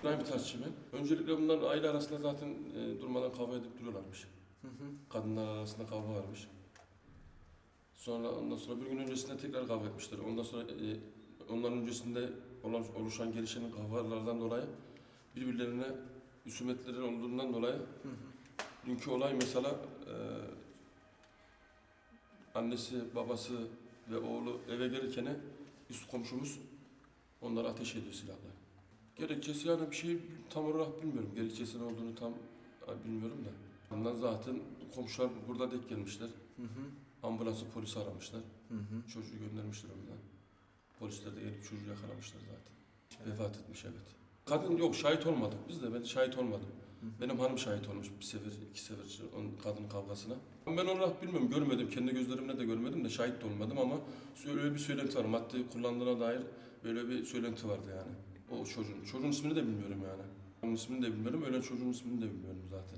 İbrahim Taşçı ben. Öncelikle bunlar aile arasında zaten e, durmadan kavga edip duruyorlarmış. Kadınlar arasında kavga varmış. Sonra ondan sonra bir gün öncesinde tekrar kavga etmişler. Ondan sonra e, onların öncesinde olan oluşan gelişen kavgalardan dolayı birbirlerine husumetleri olduğundan dolayı dünkü olay mesela e, annesi, babası ve oğlu eve gelirken üst komşumuz onlara ateş ediyor silahla. Gerekçesi yani bir şey tam olarak bilmiyorum. Gerekçesi ne olduğunu tam e, bilmiyorum da. Ondan zaten komşular burada denk gelmişler. Ambulansı polisi aramışlar. Çocuğu göndermişler oradan. Polisler de gelip çocuğu yakalamışlar zaten. Vefat etmiş evet. Kadın yok şahit olmadık biz de ben şahit olmadım. Benim hanım şahit olmuş bir sefer, iki sefer onun kadın kavgasına. Ben olarak bilmiyorum, görmedim. Kendi gözlerimle de görmedim de şahit de olmadım ama öyle bir söylenti var. Madde kullandığına dair böyle bir söylenti vardı yani. O çocuğun. Çocuğun ismini de bilmiyorum yani. Onun ismini de bilmiyorum, ölen çocuğun ismini de bilmiyorum zaten.